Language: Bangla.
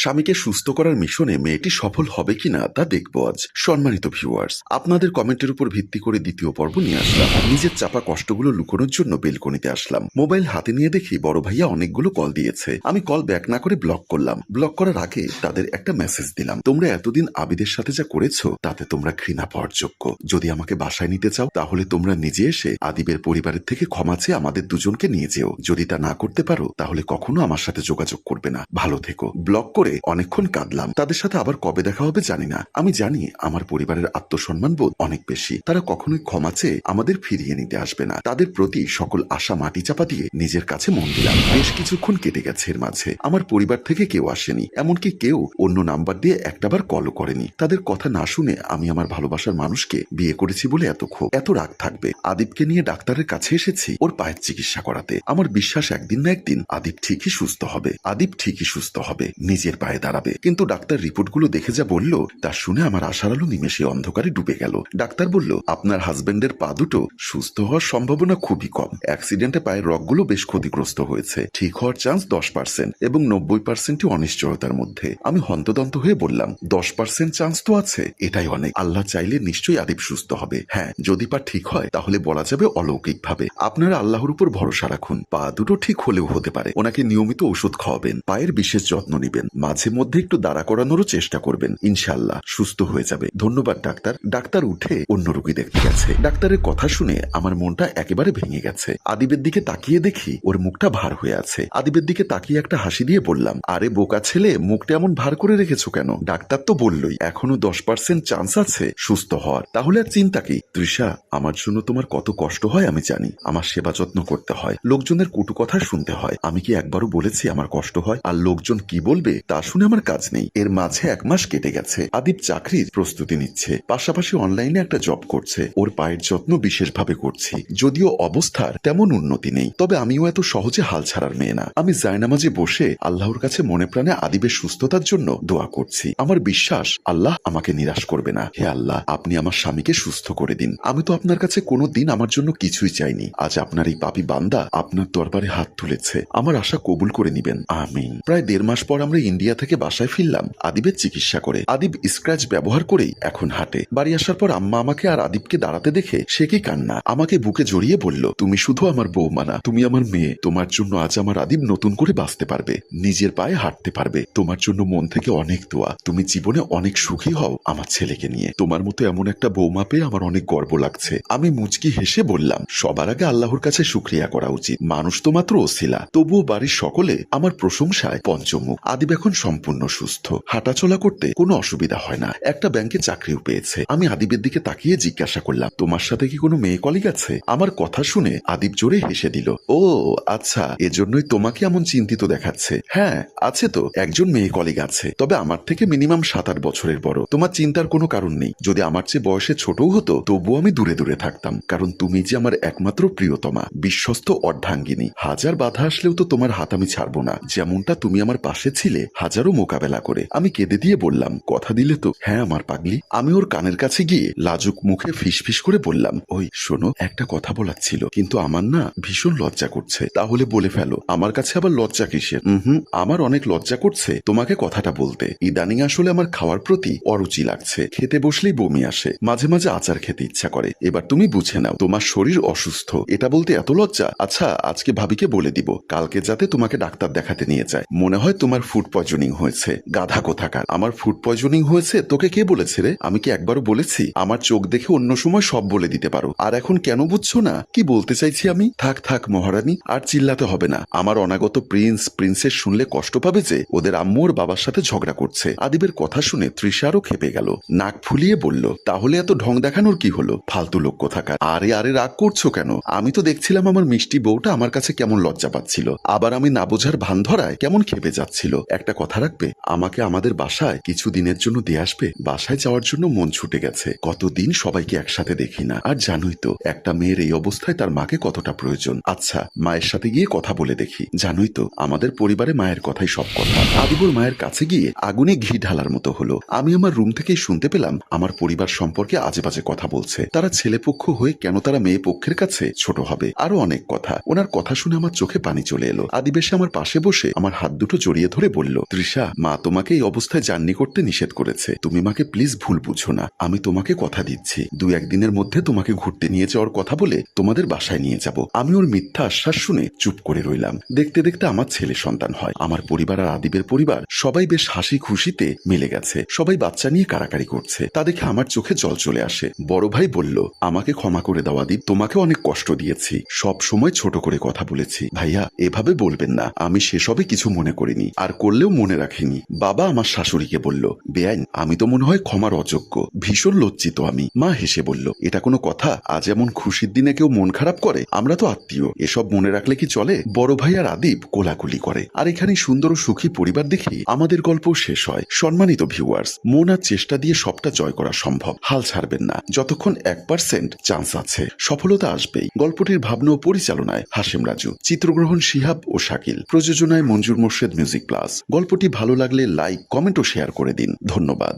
স্বামীকে সুস্থ করার মিশনে মেয়েটি সফল হবে কিনা তা দেখব আজ। সম্মানিত ভিউয়ার্স আপনাদের কমেন্টের উপর ভিত্তি করে দ্বিতীয় পর্ব নিয়ে আসলাম। নিজের চাপা কষ্টগুলো লুকোনোর জন্য বেলকনিতে আসলাম। মোবাইল হাতে নিয়ে দেখি বড় ভাইয়া অনেকগুলো কল দিয়েছে। আমি কল ব্যাক না করে ব্লক করলাম। ব্লক করার আগে তাদের একটা মেসেজ দিলাম। তোমরা এতদিন আবিদের সাথে যা করেছ, তাতে তোমরা ঘৃণা পাওয়ার যোগ্য যদি আমাকে বাসায় নিতে চাও, তাহলে তোমরা নিজে এসে আদিবের পরিবারের থেকে ক্ষমা চেয়ে আমাদের দুজনকে নিয়ে যেও। যদি তা না করতে পারো, তাহলে কখনো আমার সাথে যোগাযোগ করবে না। ভালো থেকো। ব্লক করে অনেকক্ষণ কাঁদলাম। তাদের সাথে আবার কবে দেখা হবে জানি না। আমি জানি আমার পরিবারের আত্মসম্মান বোধ অনেক বেশি। তারা কখনোই ক্ষমা চেয়ে আমাদের ফিরিয়ে নিতে আসবে না। তাদের প্রতি সকল আশা মাটি চাপা দিয়ে নিজের কাছে মন দিলাম। বেশ কিছুক্ষণ কেটে গেছে এর মাঝে। আমার পরিবার থেকে কেউ আসেনি। এমনকি কেউ অন্য নাম্বার দিয়ে একটাবার কলও করেনি। তাদের কথা না শুনে আমি আমার ভালোবাসার মানুষকে বিয়ে করেছি বলে এত ক্ষোভ। এত রাগ থাকবে। আদিবকে নিয়ে ডাক্তারের কাছে এসেছি ওর পায়ের চিকিৎসা করাতে। আমার বিশ্বাস একদিন না একদিন আদিব ঠিকই সুস্থ হবে। আদিব ঠিকই সুস্থ হবে। নিজের পায়ে দাঁড়াবে। কিন্তু ডাক্তার রিপোর্টগুলো দেখে যা বলল, তা শুনে আমার আশার আলো নিমেষে অন্ধকারে ডুবে গেল। ডাক্তার বলল, আপনার হাজবেন্ডের পা দুটো সুস্থ হওয়ার সম্ভাবনা খুবই কম। অ্যাক্সিডেন্টে পায়ের রগগুলো বেশ ক্ষতিগ্রস্ত হয়েছে। ঠিক হওয়ার চান্স দশ পার্সেন্ট এবং নব্বই পার্সেন্টই অনিশ্চয়তার মধ্যে। আমি হন্তদন্ত হয়ে বললাম, দশ পার্সেন্ট চান্স তো আছে। এটাই অনেক। আল্লাহ চাইলে নিশ্চয়ই আদিব সুস্থ হবে। হ্যাঁ যদি পা ঠিক হয়, তাহলে বলা যাবে অলৌকিকভাবে। আপনারা আল্লাহর উপর ভরসা রাখুন। পা দুটো ঠিক হলেও হতে পারে। ওনাকে নিয়মিত ওষুধ খাওয়াবেন। পায়ের বিশেষ যত্ন নেবেন। মাঝে মধ্যে একটু দাঁড়া করানোরও চেষ্টা করবেন। ইনশাল্লাহ সুস্থ হয়ে যাবে। ধন্যবাদ, ডাক্তার। ডাক্তার উঠে অন্য রোগী দেখতে গেছে। ডাক্তারের কথা শুনে আমার মনটা একেবারে ভেঙে গেছে। আদিবের দিকে তাকিয়ে দেখি ওর মুখটা ভার হয়ে আছে। আদিবের দিকে তাকিয়ে একটা হাসি দিয়ে বললাম, আরে বোকা ছেলে, মুখটা এমন ভার করে রেখেছো কেন? ডাক্তার তো বললই, এখনও দশ পার্সেন্ট চান্স আছে সুস্থ হওয়ার। তাহলে আর চিন্তা কি? তৃষা, আমার জন্য তোমার কত কষ্ট হয় আমি জানি। আমার সেবা যত্ন করতে হয়। লোকজনের কটু কথা শুনতে হয়। আমি কি একবারও বলেছি আমার কষ্ট হয়? আর লোকজন কি বলবে তা শুনে আমার কাজ নেই। এর মাঝে এক মাস কেটে গেছে। আদিব চাকরির প্রস্তুতি নিচ্ছে। পাশাপাশি অনলাইনে একটা জব করছে। ওর পায়ের যত্ন বিশেষভাবে করছি। যদিও অবস্থার তেমন উন্নতি নেই। তবে আমিও এত সহজে হাল ছাড়ার মেয়ে না। আমি জায়নামাজে বসে আল্লাহর কাছে মনে প্রাণে আদিবের সুস্থতার জন্য দোয়া করছি। আমার বিশ্বাস, আল্লাহ আমাকে নিরাশ করবে না। হে আল্লাহ, আপনি আমার স্বামীকে সুস্থ করে দিন। আমি তো আপনার কাছে কোনো দিন আমার জন্য কিছুই চাইনি। আজ আপনার এই পাপি বান্দা আপনার দরবারে হাত তুলেছে। আমার আশা কবুল করে নিবেন। আমিন। প্রায় দেড় মাস পর আমরা ইন্ডিয়া থেকে বাসায় ফিরলাম। আদিবের চিকিৎসা করে। আদিব স্ক্র্যাচ ব্যবহার করেই এখন হাঁটে। বাড়ি আসার পর আম্মা আমাকে আর আদিবকে দাঁড়াতে দেখে সে কি কান্না। আমাকে বুকে জড়িয়ে বলল, তুমি শুধু আমার বৌমা না, তুমি আমার মেয়ে। তোমার জন্য আজ আমার আদিব নতুন করে বাঁচতে পারবে। নিজের পায়ে হাঁটতে পারবে। তোমার জন্য মন থেকে অনেক দোয়া। তুমি জীবনে অনেক সুখী হও আমার ছেলেকে নিয়ে। তোমার মতো এমন একটা বৌমা পেয়ে আমার অনেক গর্ব লাগছে। আমি মুচকি হেসে বললাম, সবার আগে আল্লাহর কাছে শুক্রিয়া করা উচিত। মানুষ তো মাত্র ওসিলা। তবুও বাড়ির সকলে আমার প্রশংসায় পঞ্চমুখ। আদিব এখন সম্পূর্ণ সুস্থ। হাঁটাচলা করতে কোনো অসুবিধা হয় না। একটা ব্যাংকে চাকরিও পেয়েছে। আমি আদিবের দিকে তাকিয়ে জিজ্ঞাসা করলাম, তোমার সাথে কি কোনো মেয়ে কলিগ আছে? আমার কথা শুনে আদিব জোরে হেসে দিল, ও আচ্ছা এজন্যই তোমাকে এমন চিন্তিত দেখাচ্ছে। হ্যাঁ আছে তো, একজন মেয়ে কলিগ আছে। তবে আমার থেকে মিনিমাম সাত আট বছরের বড়। তোমার চিন্তার কোনো কারণ নেই। যদি আমার চেয়ে বয়সে ছোটও হতো, তবুও আমি দূরে দূরে থাকতাম। কারণ তুমি যে আমার একমাত্র প্রিয়তমা, বিশ্বস্ত অর্ধাঙ্গিনী। হাজার বাধা আসলেও তো তোমার হাত আমি ছাড়বো না। যেমনটা তুমি আমার পাশে ছিলে হাজারো মোকাবেলা করে। আমি কেঁদে দিয়ে বললাম, কথা দিলে তো হ্যাঁ আমার পাগলি। আমি ওর কানের কাছে গিয়ে লাজুক মুখে ফিস করে বললাম, ওই, শোনো, একটা কথা বলার ছিল। কিন্তু আমার না ভীষণ লজ্জা করছে। তাহলে বলে ফেলো, আমার কাছে আবার লজ্জা কিসের? হুম, আমার অনেক লজ্জা করছে তোমাকে কথাটা বলতে। ইদানিং আসলে আমার খাওয়ার প্রতি অরুচি লাগছে। খেতে বসলেই বমি আসে। মাঝে মাঝে আচার খেতে ইচ্ছা করে। এবার তুমি বুঝে নাও, তোমার শরীর অসুস্থ। এটা বলতে এত লজ্জা? আচ্ছা আজকে ভাবিকে বলে দিব। কালকে যাতে তোমাকে ডাক্তার দেখাতে নিয়ে যায়। মনে হয় তোমার ফুড পয়জনিং হয়েছে। গাধা কোথাকার? আমার ফুড পয়জনিং হয়েছে? তোকে কে বলেছে রে? আমি কি একবারও বলেছি? আমার চোখ দেখে অন্য সময় সব বলে দিতে পারো। আর এখন কেন বুঝছ না? কি বলতে চাইছি আমি? থাক থাক মহারানী, আর চিল্লাতে হবে না। আমার অনাগত প্রিন্স প্রিন্সেস শুনলে কষ্ট পাবে যে, ওদের আম্মু ওর বাবার সাথে ঝগড়া করছে। আদিবের কথা শুনে তৃষারও খেপে গেল। নাক ফুলিয়ে বলল, তাহলে এত ঢং দেখানোর কি হলো? ফালতু লোক কোথাকার? আরে আরে রাগ করছ কেন? আমি তো দেখছিলাম আমার মিষ্টি বউটা আমার কাছে কেমন লজ্জা পাচ্ছিল। আবার আমি না বোঝার ভান ধরায় কেমন খেপে যাচ্ছিল। একটা কথা রাখবে? আমাকে আমাদের বাসায় কিছু দিনের জন্য দিয়ে আসবে? বাসায় যাওয়ার জন্য মন ছুটে গেছে। কতদিন সবাইকে একসাথে দেখি না। আর জানোই তো, একটা মেয়ের এই অবস্থায় তার মাকে কতটা প্রয়োজন। আচ্ছা মায়ের সাথে গিয়ে কথা বলে দেখি। জানোই তো, আমাদের পরিবারে মায়ের কথাই সব কথা। আদিবুর মায়ের কাছে গিয়ে আগুনে ঘি ঢালার মতো হলো। আমি আমার রুম থেকেই শুনতে পেলাম, আমার পরিবার সম্পর্কে আজে বাজে কথা বলছে। তারা ছেলে পক্ষ হয়ে কেন তারা মেয়ে পক্ষের কাছে ছোট হবে? আরও অনেক কথা। ওনার কথা শুনে আমার চোখে পানি চলে এলো। আদিবেশে আমার পাশে বসে আমার হাত দুটো জড়িয়ে ধরে বলল তৃষা মা তোমাকে এই অবস্থায় জার্নি করতে নিষেধ করেছে। তুমি মাকে প্লিজ ভুল বুঝো না। আমি তোমাকে কথা দিচ্ছি। দু একদিনের মধ্যে তোমাকে ঘুরতে নিয়ে যাওয়ার কথা বলে তোমাদের বাসায় নিয়ে যাব। আমি ওর মিথ্যা আশ্বাস শুনে চুপ করে রইলাম। দেখতে দেখতে আমার ছেলে সন্তান হয়। আমার পরিবার আর আদিবের পরিবার সবাই বেশ হাসি খুশিতে মিলে গেছে। সবাই বাচ্চা নিয়ে কারাকারি করছে। তা দেখে আমার চোখে জল চলে আসে। বড় ভাই বলল, আমাকে ক্ষমা করে দাও আদিব। তোমাকে অনেক কষ্ট দিয়েছি। সব সময় ছোট করে কথা বলেছি। ভাইয়া, এভাবে বলবেন না। আমি সেসবে কিছু মনে করিনি। আর করলেও মনে রাখিনি। বাবা আমার শাশুড়িকে বলল বেআইন আমি তো মনে হয় ক্ষমার অযোগ্য। ভীষণ লজ্জিত আমি। মা হেসে বলল, এটা কোনো কথা? আজ এমন খুশির দিনে কেউ মন খারাপ করে? আমরা তো আত্মীয়। এসব মনে রাখলে কি চলে? বড় ভাই আর আদিব কোলাকুলি করে। আর এখানে সুন্দর ও সুখী পরিবার দেখে আমাদের গল্প শেষ হয়। সম্মানিত ভিউয়ার্স, মন আর চেষ্টা দিয়ে সবটা জয় করা সম্ভব। হাল ছাড়বেন না। যতক্ষণ এক পার্সেন্ট চান্স আছে, সফলতা আসবেই। গল্পটির ভাবনা ও পরিচালনায় হাসিম রাজু, চিত্রগ্রহণ শিহাব ও শাকিল। প্রযোজনায় মঞ্জুর মোর্শেদ মিউজিক প্লাস। গল্পটি ভালো লাগলে লাইক কমেন্ট ও শেয়ার করে দিন। ধন্যবাদ।